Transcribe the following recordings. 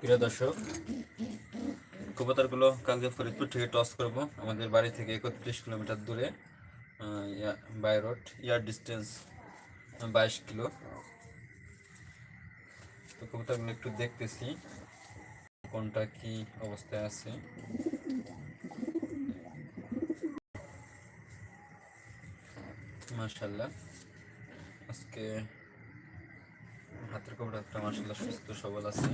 প্রিয় দর্শক, কবুতরগুলো কালকে ফরিদপুর থেকে টস করব। আমাদের বাড়ি থেকে একত্রিশ কিলোমিটার দূরে বাই রোড, ইয়ার ডিস্টেন্স বাইশ কিলো। তো কবুতরগুলো একটু দেখতেছি, কোনটা কি অবস্থায় আছে। মার্শাল্লাহ আজকে হাতের কবুতরটা মার্শাল্লাহ সুস্থ সবল আছে।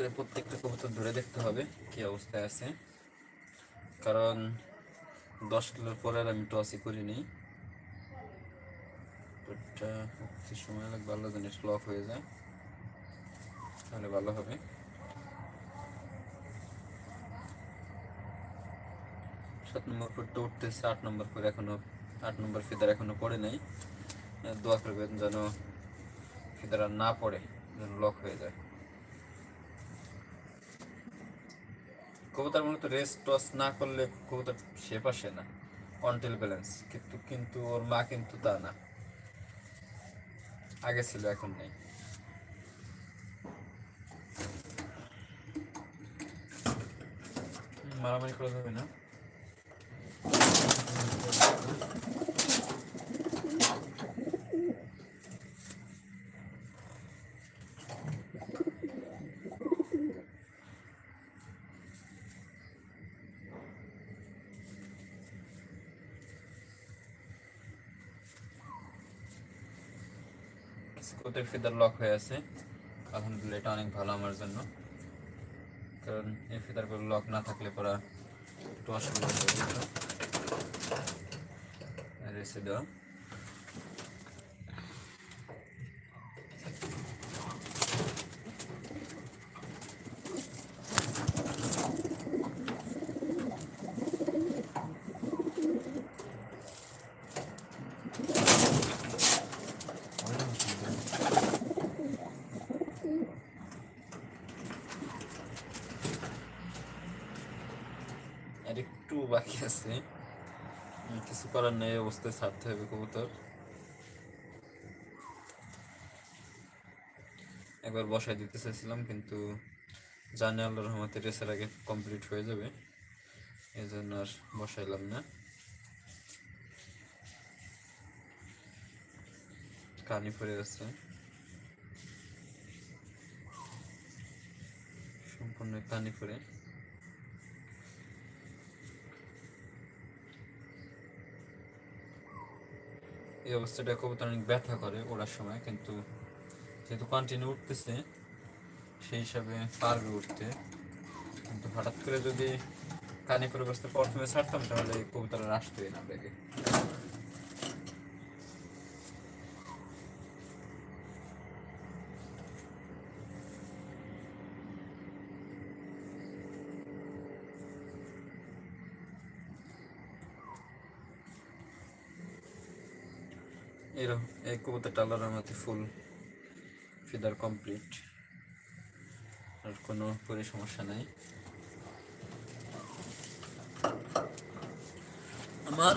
করে প্রত্যেকটা কবুতর ধরে দেখতে হবে কি অবস্থায় আছে। কারণ দশ কিলোর পরে আর আমি টসই করিনি। সময় লাগবে ভালো জিনিস লক হয়ে যায়। তাহলে ভালো হবে। সাত নম্বর ফুটটা উঠতেছে, আট নম্বর করে এখনও, আট নম্বর ফিদার এখনও পড়ে নাই। দোয়া করবেন যেন ফিদার না পড়ে, যেন লক হয়ে যায়। কবুতর মূলত রেস্ট টস না করলে কবুতর শেপ আসে না কন্টেল ব্যালেন্স কিন্তু কিন্তু ওর মা কিন্তু তা না। আগে ছিল, এখন নেই। মারামারি করা যাবে না। স্কুটের ফিদার লক হয়ে আছে। আলহামদুলিল্লাহ, এটা অনেক ভালো আমার জন্য। কারণ এই ফিদারগুলো লক না থাকলে পরা একটু অসুবিধা হয়ে যেত রেসে দেওয়া আর একটু বাকি আছে। কিছু করার নেই, অবস্থায় ছাড়তে হবে কবুতর। একবার বসায় দিতে চাইছিলাম, কিন্তু জানি আল্লাহ রহমতে রেসের আগে কমপ্লিট হয়ে যাবে। এই জন্য আর বসাইলাম না। কানি পড়ে আছে সম্পূর্ণ কানি পড়ে। এই অবস্থাটা কবুতর অনেক ব্যথা করে ওড়ার সময়, কিন্তু যেহেতু কন্টিনিউ উঠতেছে, সেই হিসাবে পারবে উঠতে। কিন্তু হঠাৎ করে যদি কানে করে বসতে প্রথমে ছাড়তাম, তাহলে কবুতর আসতোই না ব্যাগে। এরকম এই কবুতরটা আল্লাহর রহমতে ফুল ফিদার কমপ্লিট আর কোনো পরে সমস্যা নাই। আমার